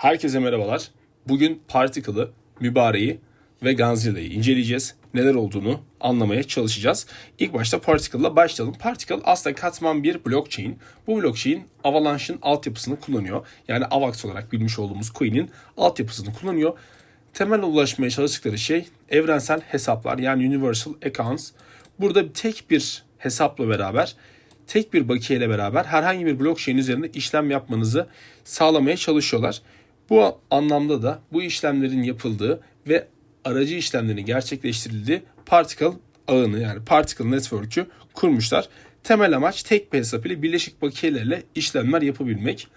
Herkese merhabalar. Bugün Particle'ı, Mübareği ve Ganzilla'yı inceleyeceğiz. Neler olduğunu anlamaya çalışacağız. İlk başta Particle'la başlayalım. Particle aslında katman bir blockchain. Bu blockchain Avalanche'ın altyapısını kullanıyor. Yani AVAX olarak bilmiş olduğumuz coin'in altyapısını kullanıyor. Temel ulaşmaya çalıştıkları şey evrensel hesaplar yani universal accounts. Burada tek bir hesapla beraber tek bir bakiye ile beraber herhangi bir blockchain üzerinde işlem yapmanızı sağlamaya çalışıyorlar. Bu anlamda da bu işlemlerin yapıldığı ve aracı işlemlerin gerçekleştirildiği Particle ağını yani Particle Network'ü kurmuşlar. Temel amaç tek bir hesap ile birleşik bakiyelerle işlemler yapabilmek.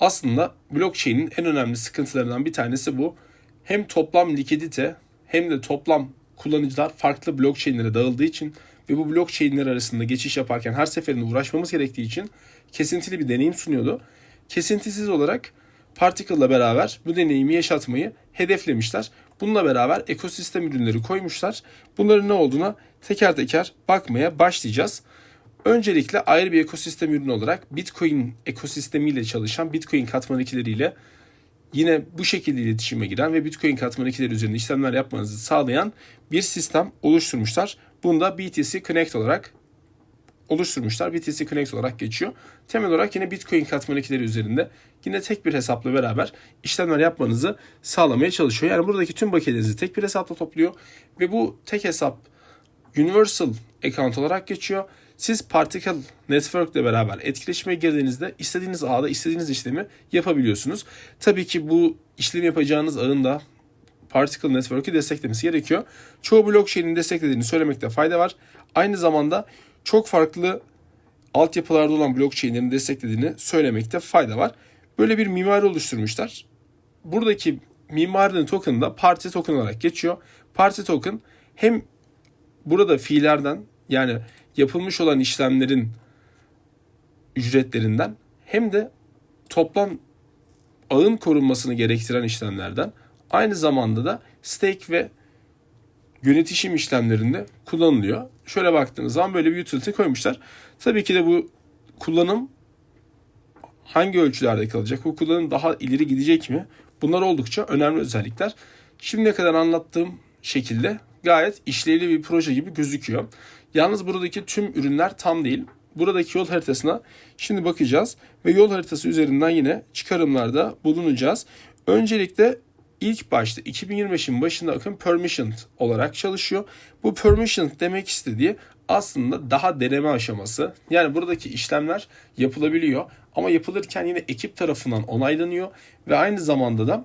Aslında blockchain'in en önemli sıkıntılarından bir tanesi bu. Hem toplam likidite hem de toplam kullanıcılar farklı blockchain'lere dağıldığı için ve bu blockchain'ler arasında geçiş yaparken her seferinde uğraşmamız gerektiği için kesintili bir deneyim sunuyordu. Kesintisiz olarak Particle'la beraber bu deneyimi yaşatmayı hedeflemişler. Bununla beraber ekosistem ürünleri koymuşlar. Bunların ne olduğuna teker teker bakmaya başlayacağız. Öncelikle ayrı bir ekosistem ürünü olarak Bitcoin ekosistemiyle çalışan Bitcoin katman ikileriyle yine bu şekilde iletişime giren ve Bitcoin katman ikileri üzerinde işlemler yapmanızı sağlayan bir sistem oluşturmuşlar. Bunu da BTC Connect olarak oluşturmuşlar. BTC Connect olarak geçiyor. Temel olarak yine Bitcoin katman ikileri üzerinde yine tek bir hesapla beraber işlemler yapmanızı sağlamaya çalışıyor. Yani buradaki tüm bakiyelerinizi tek bir hesapla topluyor ve bu tek hesap Universal Account olarak geçiyor. Siz Particle Network ile beraber etkileşime girdiğinizde istediğiniz ağda istediğiniz işlemi yapabiliyorsunuz. Tabii ki bu işlemi yapacağınız ağın da Particle Network'ü desteklemesi gerekiyor. Çoğu blockchain'in desteklediğini söylemekte fayda var. Aynı zamanda çok farklı altyapılarda olan blockchain'lerin desteklediğini söylemekte fayda var. Böyle bir mimari oluşturmuşlar. Buradaki mimarinin token da parti token olarak geçiyor. Parti token hem burada fiillerden yani yapılmış olan işlemlerin ücretlerinden hem de toplam ağın korunmasını gerektiren işlemlerden aynı zamanda da stake ve yönetişim işlemlerinde kullanılıyor. Şöyle baktığınız zaman böyle bir utility koymuşlar. Tabii ki de bu kullanım hangi ölçülerde kalacak? Bu kullanım daha ileri gidecek mi? Bunlar oldukça önemli özellikler. Şimdiye kadar anlattığım şekilde gayet işlevli bir proje gibi gözüküyor. Yalnız buradaki tüm ürünler tam değil. Buradaki yol haritasına şimdi bakacağız ve yol haritası üzerinden yine çıkarımlarda bulunacağız. Öncelikle ilk başta 2025'in başında akım permissioned olarak çalışıyor. Bu permissioned demek istediği aslında daha deneme aşaması. Yani buradaki işlemler yapılabiliyor ama yapılırken yine ekip tarafından onaylanıyor ve aynı zamanda da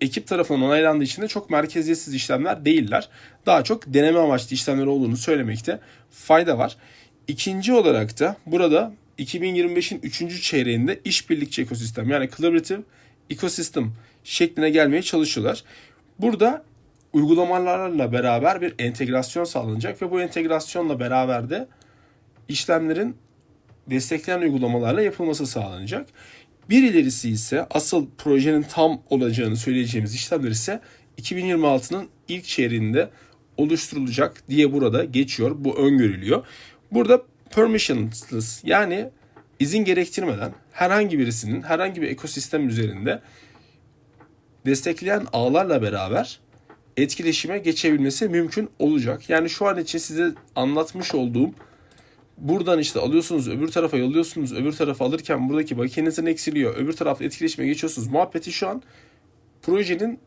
ekip tarafından onaylandığı için de çok merkeziyetsiz işlemler değiller. Daha çok deneme amaçlı işlemler olduğunu söylemekte fayda var. İkinci olarak da burada 2025'in 3. çeyreğinde işbirlikçi ekosistem yani collaborative ecosystem şekline gelmeye çalışıyorlar. Burada uygulamalarla beraber bir entegrasyon sağlanacak ve bu entegrasyonla beraber de işlemlerin destekleyen uygulamalarla yapılması sağlanacak. Bir ilerisi ise asıl projenin tam olacağını söyleyeceğimiz işlemler ise 2026'nın ilk çeyreğinde oluşturulacak diye burada geçiyor. Bu öngörülüyor. Burada permissionless yani izin gerektirmeden herhangi birisinin herhangi bir ekosistem üzerinde destekleyen ağlarla beraber etkileşime geçebilmesi mümkün olacak. Yani şu an için size anlatmış olduğum buradan işte alıyorsunuz öbür tarafa yolluyorsunuz öbür tarafa alırken buradaki bakiyenizin eksiliyor öbür tarafta etkileşime geçiyorsunuz muhabbeti şu an projenin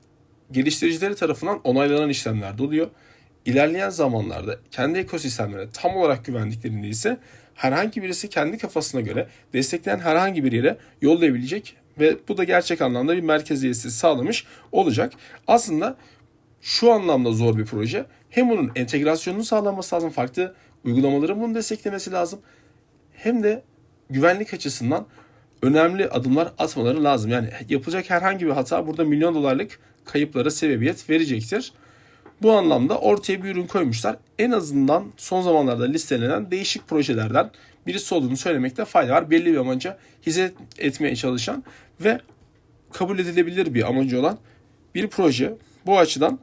geliştiricileri tarafından onaylanan işlemlerde oluyor. İlerleyen zamanlarda kendi ekosistemlere tam olarak güvendiklerinde ise herhangi birisi kendi kafasına göre destekleyen herhangi bir yere yollayabilecek ve bu da gerçek anlamda bir merkeziyetsiz sağlamış olacak. Aslında şu anlamda zor bir proje. Hem bunun entegrasyonunu sağlanması lazım. Farklı uygulamaların bunu desteklemesi lazım. Hem de güvenlik açısından önemli adımlar atmaları lazım. Yani yapılacak herhangi bir hata burada milyon dolarlık kayıplara sebebiyet verecektir. Bu anlamda ortaya bir ürün koymuşlar. En azından son zamanlarda listelenen değişik projelerden birisi olduğunu söylemekte fayda var. Belli bir amaca hizmet etmeye çalışan ve kabul edilebilir bir amacı olan bir proje. Bu açıdan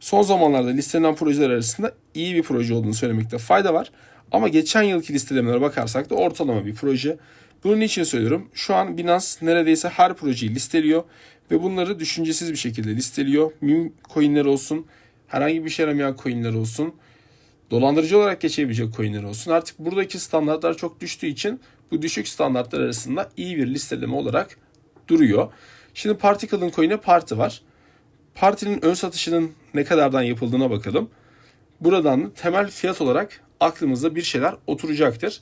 son zamanlarda listelenen projeler arasında iyi bir proje olduğunu söylemekte fayda var. Ama geçen yılki listelemelere bakarsak da ortalama bir proje. Bunun için söylüyorum. Şu an Binance neredeyse her projeyi listeliyor ve bunları düşüncesiz bir şekilde listeliyor. Meme coinler olsun, herhangi bir şey yaramayan coinler olsun, dolandırıcı olarak geçebilecek coinler olsun. Artık buradaki standartlar çok düştüğü için bu düşük standartlar arasında iyi bir listeleme olarak duruyor. Şimdi Particle'ın coin'e parti var. Partinin ön satışının ne kadardan yapıldığına bakalım. Buradan da temel fiyat olarak aklımızda bir şeyler oturacaktır.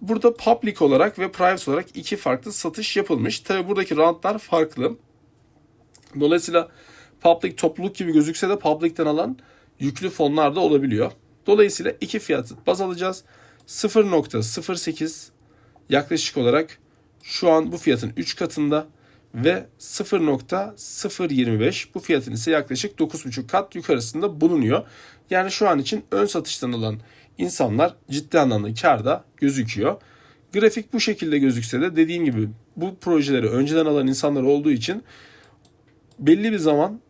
Burada public olarak ve private olarak iki farklı satış yapılmış. Tabi buradaki roundlar farklı. Dolayısıyla public topluluk gibi gözükse de public'ten alan yüklü fonlar da olabiliyor. Dolayısıyla iki fiyatı baz alacağız. 0.08 yaklaşık olarak şu an bu fiyatın 3 katında ve 0.025 bu fiyatın ise yaklaşık 9.5 kat yukarısında bulunuyor. Yani şu an için ön satıştan alan insanlar ciddi anlamda karda gözüküyor. Grafik bu şekilde gözükse de dediğim gibi bu projeleri önceden alan insanlar olduğu için belli bir zaman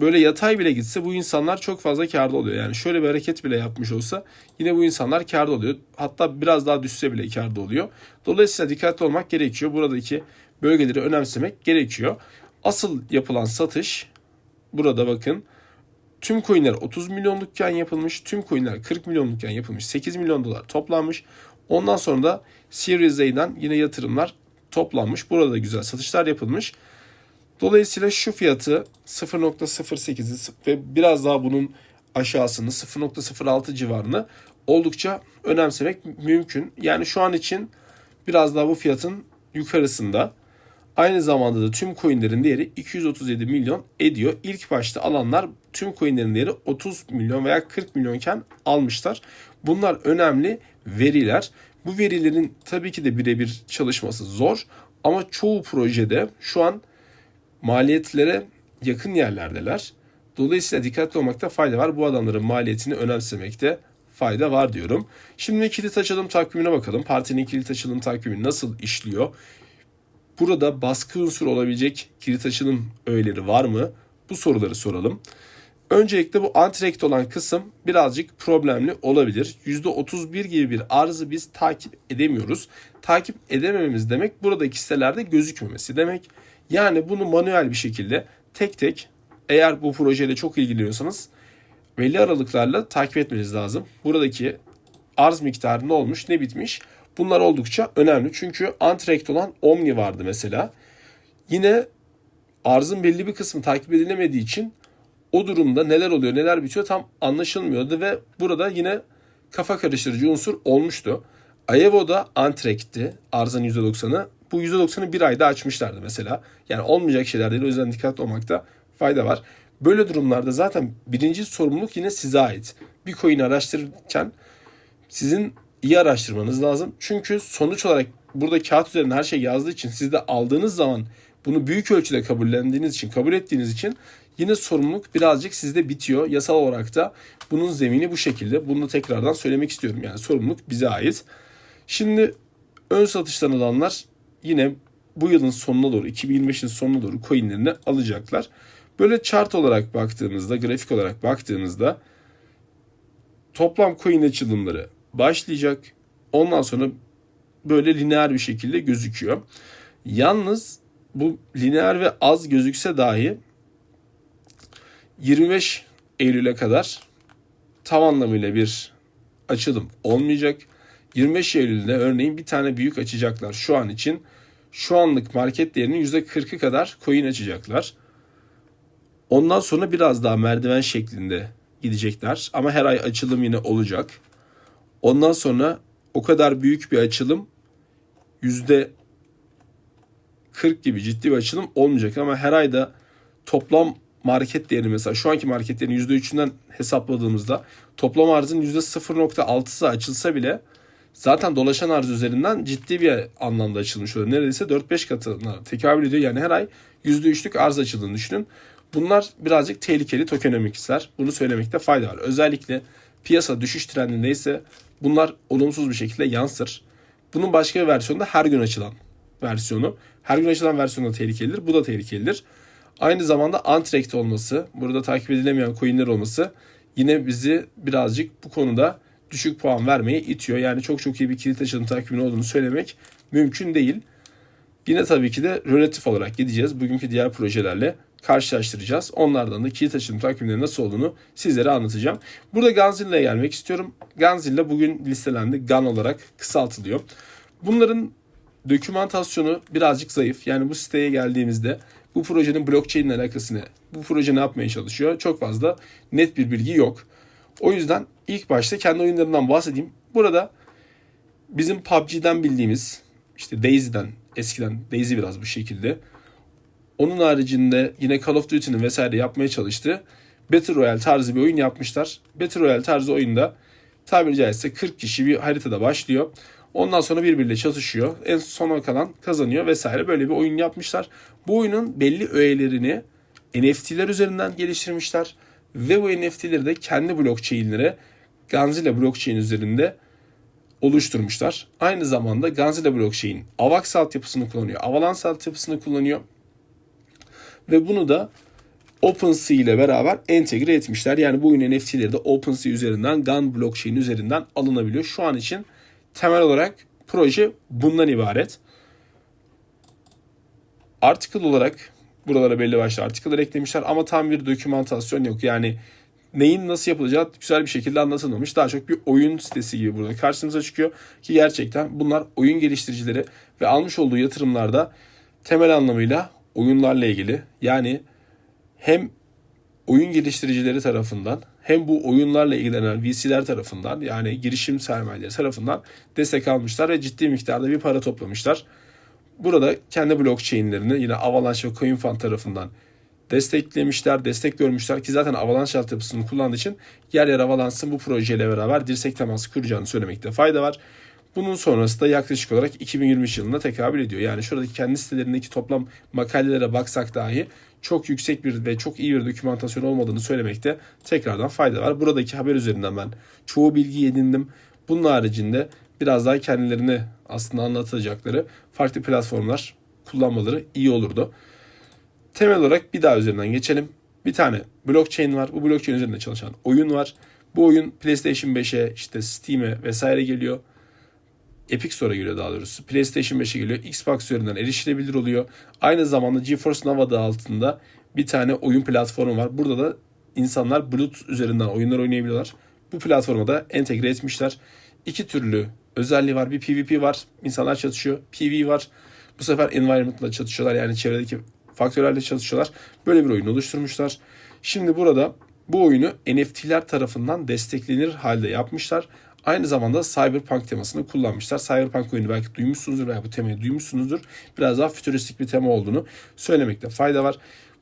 böyle yatay bile gitse bu insanlar çok fazla karda oluyor. Yani şöyle bir hareket bile yapmış olsa yine bu insanlar karda oluyor. Hatta biraz daha düşse bile karda oluyor. Dolayısıyla dikkatli olmak gerekiyor. Buradaki bölgeleri önemsemek gerekiyor. Asıl yapılan satış burada bakın tüm coinler 30 milyonlukken yapılmış. Tüm coinler 40 milyonlukken yapılmış. 8 milyon dolar toplanmış. Ondan sonra da Series A'dan yine yatırımlar toplanmış. Burada da güzel satışlar yapılmış. Dolayısıyla şu fiyatı 0.08'i ve biraz daha bunun aşağısını 0.06 civarını oldukça önemsemek mümkün. Yani şu an için biraz daha bu fiyatın yukarısında. Aynı zamanda da tüm coinlerin değeri 237 milyon ediyor. İlk başta alanlar tüm coinlerin değeri 30 milyon veya 40 milyonken almışlar. Bunlar önemli veriler. Bu verilerin tabii ki de birebir çalışması zor ama çoğu projede şu an maliyetlere yakın yerlerdeler. Dolayısıyla dikkatli olmakta fayda var. Bu adamların maliyetini önemsemekte fayda var diyorum. Şimdi kilit açılım takvimine bakalım. Partinin kilit açılım takvimi nasıl işliyor? Burada baskı unsuru olabilecek kilit açılım öğeleri var mı? Bu soruları soralım. Öncelikle bu antirekt olan kısım birazcık problemli olabilir. %31 gibi bir arzı biz takip edemiyoruz. Takip edemememiz demek buradaki sitelerde gözükmemesi demek. Yani bunu manuel bir şekilde tek tek eğer bu projeyle çok ilgileniyorsanız belli aralıklarla takip etmeniz lazım. Buradaki arz miktarı ne olmuş ne bitmiş bunlar oldukça önemli. Çünkü antrekt olan Omni vardı mesela. Yine arzın belli bir kısmı takip edilemediği için o durumda neler oluyor neler bitiyor tam anlaşılmıyordu ve burada yine kafa karıştırıcı unsur olmuştu. Ayevo'da Antrek'ti arzın %90'ı. Bu %90'ı bir ayda açmışlardı mesela. Yani olmayacak şeyler değil o yüzden dikkatli olmakta fayda var. Böyle durumlarda zaten birinci sorumluluk yine size ait. Bir coin araştırırken sizin iyi araştırmanız lazım. Çünkü sonuç olarak burada kağıt üzerinde her şey yazdığı için siz de aldığınız zaman bunu büyük ölçüde kabullendiğiniz için, kabul ettiğiniz için yine sorumluluk birazcık sizde bitiyor. Yasal olarak da bunun zemini bu şekilde. Bunu da tekrardan söylemek istiyorum. Yani sorumluluk bize ait. Şimdi ön satıştan alanlar yine bu yılın sonuna doğru 2025'in sonuna doğru coinlerini alacaklar. Böyle chart olarak baktığımızda, grafik olarak baktığımızda toplam coin açılımları başlayacak. Ondan sonra böyle lineer bir şekilde gözüküyor. Yalnız bu lineer ve az gözükse dahi 25 Eylül'e kadar tam anlamıyla bir açılım olmayacak. 25 Eylül'de örneğin bir tane büyük açacaklar şu an için. Şu anlık market değerinin %40'ı kadar coin açacaklar. Ondan sonra biraz daha merdiven şeklinde gidecekler. Ama her ay açılım yine olacak. Ondan sonra o kadar büyük bir açılım yüzde 40 gibi ciddi bir açılım olmayacak ama her ayda toplam market değeri mesela şu anki market değerinin %3'ünden hesapladığımızda toplam arzın %0.6'sı açılsa bile zaten dolaşan arz üzerinden ciddi bir anlamda açılmış oluyor. Neredeyse 4-5 katına tekabül ediyor. Yani her ay %3'lük arz açıldığını düşünün. Bunlar birazcık tehlikeli tokenomicsler. Bunu söylemekte fayda var. Özellikle piyasa düşüş trendindeyse bunlar olumsuz bir şekilde yansır. Bunun başka bir versiyonu da her gün açılan versiyonu. Her gün açılan versiyonu da tehlikelidir. Bu da tehlikelidir. Aynı zamanda untracked olması, burada takip edilemeyen coinler olması yine bizi birazcık bu konuda düşük puan vermeye itiyor. Yani çok çok iyi bir kilit açılım takvimi olduğunu söylemek mümkün değil. Yine tabii ki de relatif olarak gideceğiz. Bugünkü diğer projelerle karşılaştıracağız. Onlardan da kilit açılım takvimleri nasıl olduğunu sizlere anlatacağım. Burada Ganzilla'ya gelmek istiyorum. Ganzilla bugün listelendi. GAN olarak kısaltılıyor. Bunların dokümantasyonu birazcık zayıf. Yani bu siteye geldiğimizde bu projenin blockchain ile alakası ne? Bu proje ne yapmaya çalışıyor? Çok fazla net bir bilgi yok. O yüzden ilk başta kendi oyunlarından bahsedeyim. Burada bizim PUBG'den bildiğimiz işte Daisy'den eskiden Daisy biraz bu şekilde. Onun haricinde yine Call of Duty'nin vesaire yapmaya çalıştığı Battle Royale tarzı bir oyun yapmışlar. Battle Royale tarzı oyunda tabiri caizse 40 kişi bir haritada başlıyor. Ondan sonra birbiriyle çatışıyor. En sona kalan kazanıyor vesaire böyle bir oyun yapmışlar. Bu oyunun belli öğelerini NFT'ler üzerinden geliştirmişler. Ve bu NFT'leri de kendi blockchain'lere Ganzilla blockchain üzerinde oluşturmuşlar. Aynı zamanda Ganzilla blockchain AVAX altyapısını kullanıyor. Avalanche altyapısını kullanıyor. Ve bunu da OpenSea ile beraber entegre etmişler. Yani bu oyun NFT'leri de OpenSea üzerinden, GAN blockchain üzerinden alınabiliyor. Şu an için temel olarak proje bundan ibaret. Article olarak buralara belli başlı article'lar eklemişler ama tam bir dokümantasyon yok. Yani neyin nasıl yapılacağı güzel bir şekilde anlatılmamış. Daha çok bir oyun sitesi gibi burada karşımıza çıkıyor ki gerçekten bunlar oyun geliştiricileri ve almış olduğu yatırımlarda temel anlamıyla oyunlarla ilgili yani hem oyun geliştiricileri tarafından hem bu oyunlarla ilgilenen VC'ler tarafından yani girişim sermayeleri tarafından destek almışlar ve ciddi miktarda bir para toplamışlar. Burada kendi blockchain'lerini yine Avalanche ve CoinFund tarafından desteklemişler, destek görmüşler ki zaten Avalanche altyapısını kullandığı için yer yer Avalanche'ın bu projeyle beraber dirsek teması kuracağını söylemekte fayda var. Bunun sonrası da yaklaşık olarak 2023 yılına tekabül ediyor. Yani şuradaki kendi sitelerindeki toplam makalelere baksak dahi çok yüksek bir ve çok iyi bir dokümantasyon olmadığını söylemekte tekrardan fayda var. Buradaki haber üzerinden ben çoğu bilgi edindim. Bunun haricinde biraz daha kendilerini aslında anlatacakları farklı platformlar kullanmaları iyi olurdu. Temel olarak bir daha üzerinden geçelim. Bir tane blockchain var. Bu blockchain üzerinde çalışan oyun var. Bu oyun PlayStation 5'e, işte Steam'e vesaire geliyor. Epic Store'a geliyor daha doğrusu. PlayStation 5'e geliyor. Xbox üzerinden erişilebilir oluyor. Aynı zamanda GeForce Now adı altında bir tane oyun platformu var. Burada da insanlar Bluetooth üzerinden oyunlar oynayabiliyorlar. Bu platforma da entegre etmişler. İki türlü özelliği var. Bir PvP var. İnsanlar çatışıyor. PV var. Bu sefer environment'la çatışıyorlar. Yani çevredeki faktörlerle çalışıyorlar. Böyle bir oyun oluşturmuşlar. Şimdi burada bu oyunu NFT'ler tarafından desteklenir halde yapmışlar. Aynı zamanda Cyberpunk temasını kullanmışlar. Cyberpunk oyunu belki duymuşsunuzdur veya bu temayı duymuşsunuzdur. Biraz daha fütüristik bir tema olduğunu söylemekte fayda var.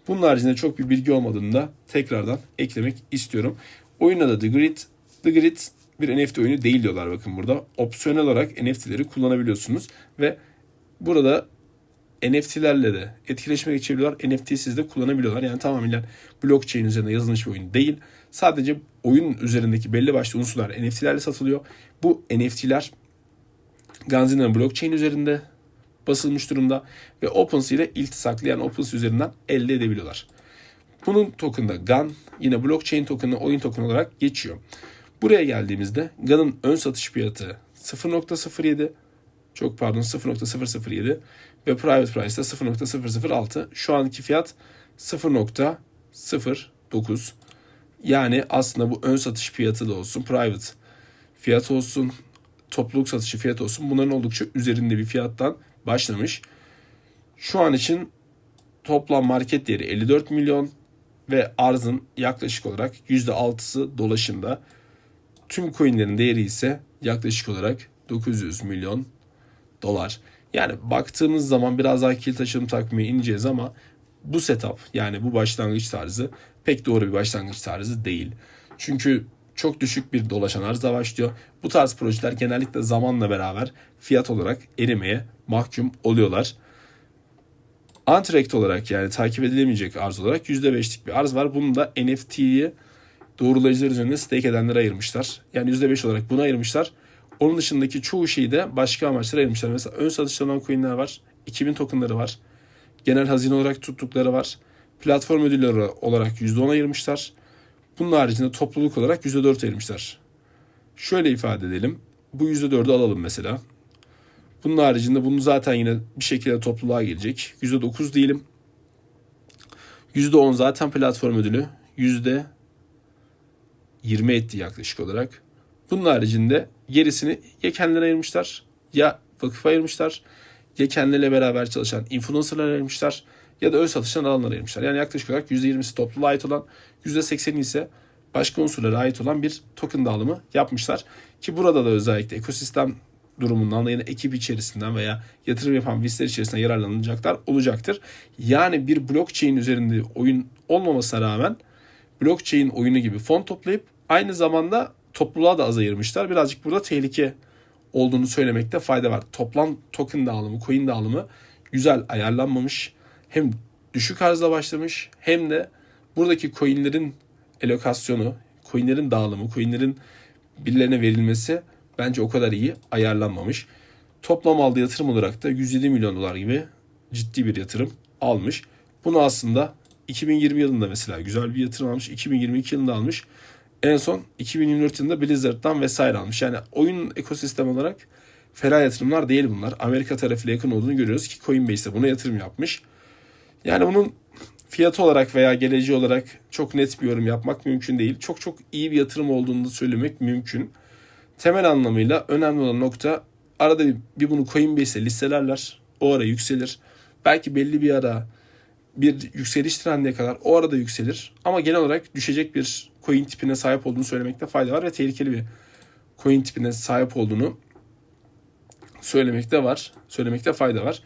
Bunun haricinde çok bir bilgi olmadığını da tekrardan eklemek istiyorum. Oyun adı The Grid. The Grid bir NFT oyunu değil diyorlar bakın burada. Opsiyonel olarak NFT'leri kullanabiliyorsunuz ve burada NFT'lerle de etkileşime geçebiliyorlar. NFT'siz de kullanabiliyorlar. Yani tamamen blockchain üzerinde yazılmış bir oyun değil. Sadece oyun üzerindeki belli başlı unsurlar NFT'lerle satılıyor. Bu NFT'ler Ganzina'nın blockchain üzerinde basılmış durumda ve OpenSea ile iltisaklı yani OpenSea üzerinden elde edebiliyorlar. Bunun token'da GAN yine blockchain token'ı oyun token olarak geçiyor. Buraya geldiğimizde GAN'ın ön satış fiyatı 0.07 çok pardon 0.007 ve private price de 0.006. Şu anki fiyat 0.09. Yani aslında bu ön satış fiyatı da olsun, private fiyat olsun, topluluk satışı fiyat olsun bunların oldukça üzerinde bir fiyattan başlamış. Şu an için toplam market değeri 54 milyon ve arzın yaklaşık olarak %6'sı dolaşımda. Tüm coinlerin değeri ise yaklaşık olarak 900 milyon dolar. Yani baktığımız zaman biraz daha kilit açılım takvime ineceğiz ama bu setup yani bu başlangıç tarzı pek doğru bir başlangıç tarzı değil. Çünkü çok düşük bir dolaşan arzda başlıyor. Bu tarz projeler genellikle zamanla beraber fiyat olarak erimeye mahkum oluyorlar. Antrekt olarak yani takip edilemeyecek arz olarak %5'lik bir arz var. Bunu da NFT'yi doğrulayıcılar üzerinde stake edenlere ayırmışlar. Yani %5 olarak bunu ayırmışlar. Onun dışındaki çoğu şeyi de başka amaçlara ayırmışlar. Mesela ön satışlanan coinler var. 2000 tokenları var. Genel hazine olarak tuttukları var. Platform ödülleri olarak %10 ayırmışlar. Bunun haricinde topluluk olarak %4 ayırmışlar. Şöyle ifade edelim. Bu %4'ü alalım mesela. Bunun haricinde bunu zaten yine bir şekilde topluluğa gelecek. %9 diyelim. %10 zaten platform ödülü. %20 etti yaklaşık olarak. Bunun haricinde gerisini ya kendilerine ayırmışlar ya vakıfa ayırmışlar ya kendileriyle beraber çalışan influencerlara ayırmışlar ya da öz satıştan alanlara ayırmışlar. Yani yaklaşık olarak %20'si topluluğa ait olan %80'i ise başka unsurlara ait olan bir token dağılımı yapmışlar. Ki burada da özellikle ekosistem durumundan da yine ekip içerisinden veya yatırım yapan VC'ler içerisinden yararlanacaklar olacaktır. Yani bir blockchain üzerinde oyun olmamasına rağmen blockchain oyunu gibi fon toplayıp aynı zamanda topluluğa da az ayırmışlar. Birazcık burada tehlike olduğunu söylemekte fayda var. Toplam token dağılımı, coin dağılımı güzel ayarlanmamış. Hem düşük arzla başlamış hem de buradaki coinlerin elokasyonu, coinlerin dağılımı, coinlerin birilerine verilmesi bence o kadar iyi ayarlanmamış. Toplam aldığı yatırım olarak da 107 milyon dolar gibi ciddi bir yatırım almış. Bunu aslında 2020 yılında mesela güzel bir yatırım almış. 2022 yılında almış. En son 2024 yılında Blizzard'dan vesaire almış. Yani oyun ekosistem olarak fena yatırımlar değil bunlar. Amerika tarafıyla yakın olduğunu görüyoruz ki Coinbase de buna yatırım yapmış. Yani bunun fiyatı olarak veya geleceği olarak çok net bir yorum yapmak mümkün değil. Çok çok iyi bir yatırım olduğunu da söylemek mümkün. Temel anlamıyla önemli olan nokta arada bir, bunu Coinbase'e listelerler. O ara yükselir. Belki belli bir ara bir yükseliş trendine kadar o arada yükselir. Ama genel olarak düşecek bir coin tipine sahip olduğunu söylemekte fayda var ve tehlikeli bir coin tipine sahip olduğunu söylemekte var. Söylemekte fayda var.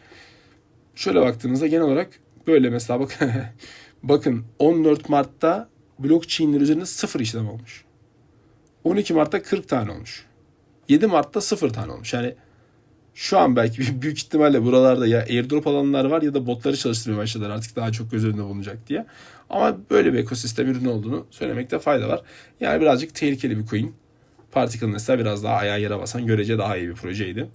Şöyle baktığınızda genel olarak böyle mesela bakın bakın 14 Mart'ta blockchain'ler üzerinde sıfır işlem olmuş. 12 Mart'ta 40 tane olmuş. 7 Mart'ta 0 tane olmuş. Yani şu an belki büyük ihtimalle buralarda ya airdrop alanlar var ya da botları çalıştırmaya başladılar artık daha çok göz önünde bulunacak diye. Ama böyle bir ekosistem ürünü olduğunu söylemekte fayda var. Yani birazcık tehlikeli bir coin. Particle mesela biraz daha ayağa yere basan görece daha iyi bir projeydi.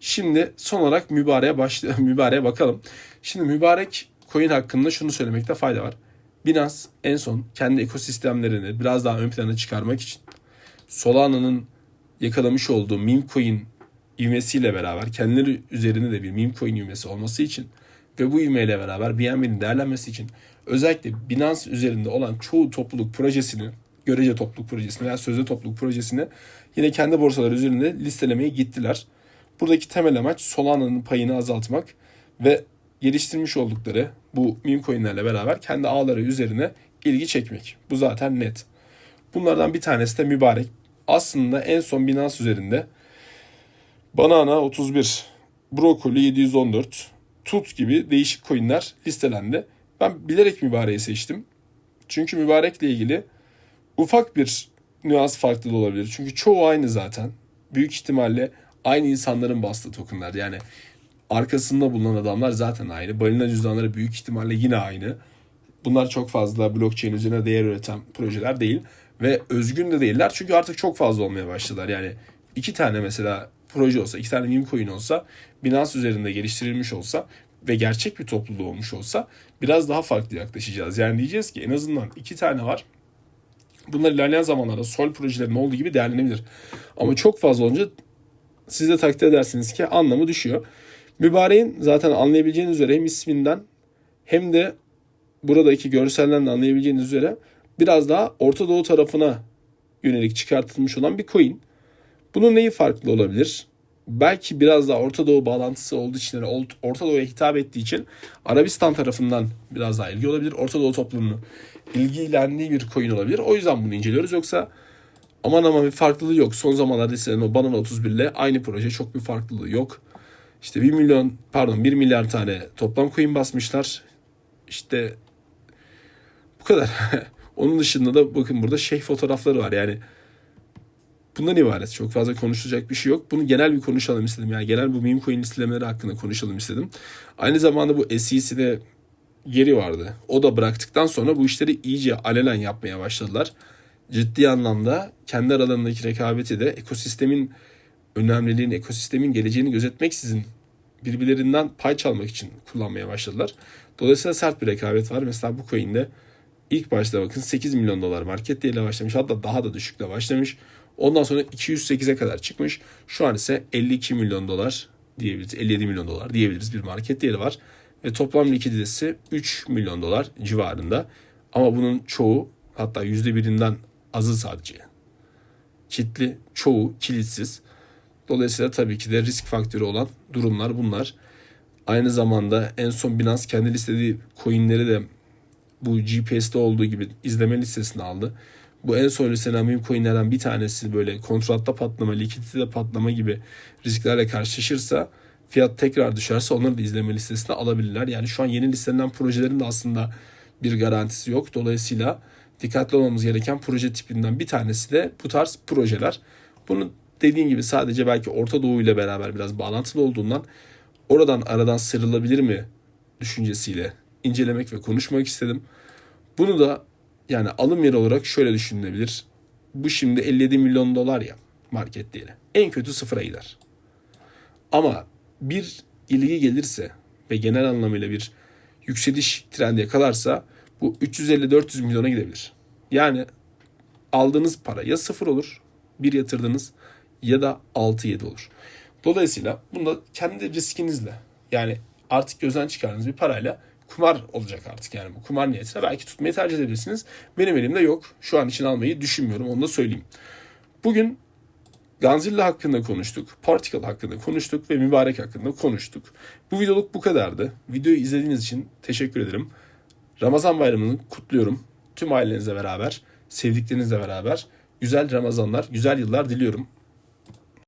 Şimdi son olarak Mübarek'e başla Mübarek'e bakalım. Şimdi Mübarek coin hakkında şunu söylemekte fayda var. Binance en son kendi ekosistemlerini biraz daha ön plana çıkarmak için Solana'nın yakalamış olduğu meme coin ivmesiyle beraber kendileri üzerinde de bir meme coin ivmesi olması için ve bu ivmeyle beraber BNB'nin değerlenmesi için özellikle Binance üzerinde olan çoğu topluluk projesini görece topluluk projesini veya sözde topluluk projesini yine kendi borsaları üzerinde listelemeye gittiler. Buradaki temel amaç Solana'nın payını azaltmak ve geliştirmiş oldukları bu meme coinlerle beraber kendi ağları üzerine ilgi çekmek. Bu zaten net. Bunlardan bir tanesi de mübarek. Aslında en son Binance üzerinde Banana 31, Brokoli 714, Tut gibi değişik coinler listelendi. Ben bilerek mübareği seçtim. Çünkü mübarekle ilgili ufak bir nüans farklı da olabilir. Çünkü çoğu aynı zaten. Büyük ihtimalle aynı insanların bastığı tokenlar. Yani arkasında bulunan adamlar zaten aynı. Balina cüzdanları büyük ihtimalle yine aynı. Bunlar çok fazla blockchain üzerine değer üreten projeler değil. Ve özgün de değiller. Çünkü artık çok fazla olmaya başladılar. Yani iki tane mesela proje olsa, iki tane meme coin olsa, Binance üzerinde geliştirilmiş olsa ve gerçek bir topluluğu olmuş olsa biraz daha farklı yaklaşacağız. Yani diyeceğiz ki en azından iki tane var. Bunlar ilerleyen zamanlarda sol projelerin olduğu gibi değerlenebilir. Ama çok fazla olunca siz de takdir edersiniz ki anlamı düşüyor. Mübareğin zaten anlayabileceğiniz üzere hem isminden hem de buradaki görselden de anlayabileceğiniz üzere biraz daha Orta Doğu tarafına yönelik çıkartılmış olan bir coin. Bunun neyi farklı olabilir? Belki biraz daha Orta Doğu bağlantısı olduğu için, yani Orta Doğu'ya hitap ettiği için Arabistan tarafından biraz daha ilgi olabilir. Orta Doğu toplumunu ilgilendiği bir coin olabilir. O yüzden bunu inceliyoruz. Yoksa aman aman bir farklılığı yok. Son zamanlarda istenen o Banana 31 ile aynı proje çok bir farklılığı yok. İşte 1 milyon pardon 1 milyar tane toplam coin basmışlar. İşte bu kadar. Onun dışında da bakın burada şey fotoğrafları var. Yani bundan ibaret. Çok fazla konuşulacak bir şey yok. Bunu genel bir konuşalım istedim. Yani genel bu meme coin listemeleri hakkında konuşalım istedim. Aynı zamanda bu SEC'de geri vardı. O da bıraktıktan sonra bu işleri iyice alenen yapmaya başladılar. Ciddi anlamda kendi aralarındaki rekabeti de ekosistemin önemliliğini, ekosistemin geleceğini gözetmeksizin birbirlerinden pay çalmak için kullanmaya başladılar. Dolayısıyla sert bir rekabet var. Mesela bu coin'de ilk başta bakın 8 milyon dolar market değeriyle başlamış. Hatta daha da düşükle başlamış. Ondan sonra 208'e kadar çıkmış. Şu an ise 52 milyon dolar diyebiliriz. 57 milyon dolar diyebiliriz bir market değeri var. Ve toplam likiditesi 3 milyon dolar civarında. Ama bunun çoğu hatta %1'inden azı sadece. Kitli, çoğu kilitsiz. Dolayısıyla tabii ki de risk faktörü olan durumlar bunlar. Aynı zamanda en son Binance kendi listediği coinleri de bu GPS'te olduğu gibi izleme listesine aldı. Bu en son listelenen meme coinlerden bir tanesi böyle kontratta patlama, likiditede patlama gibi risklerle karşılaşırsa fiyat tekrar düşerse onları da izleme listesine alabilirler. Yani şu an yeni listelenen projelerin de aslında bir garantisi yok. Dolayısıyla dikkatli olmamız gereken proje tipinden bir tanesi de bu tarz projeler. Bunu dediğim gibi sadece belki Orta Doğu ile beraber biraz bağlantılı olduğundan oradan aradan sıyrılabilir mi düşüncesiyle incelemek ve konuşmak istedim. Bunu da yani alım yeri olarak şöyle düşünülebilir. Bu şimdi 57 milyon dolar ya market değeri. En kötü sıfıra gider. Ama bir ilgi gelirse ve genel anlamıyla bir yükseliş trendi yakalarsa bu 350-400 milyona gidebilir. Yani aldığınız para ya sıfır olur, bir yatırdınız ya da 6-7 olur. Dolayısıyla bunda kendi riskinizle yani artık gözden çıkardığınız bir parayla kumar olacak artık yani bu kumar niyetine belki tutmayı tercih edebilirsiniz. Benim elimde yok. Şu an için almayı düşünmüyorum onu da söyleyeyim. Bugün Ganzilla hakkında konuştuk, Particle hakkında konuştuk ve Mübarek hakkında konuştuk. Bu videoluk bu kadardı. Videoyu izlediğiniz için teşekkür ederim. Ramazan bayramını kutluyorum. Tüm ailenizle beraber, sevdiklerinizle beraber güzel Ramazanlar, güzel yıllar diliyorum.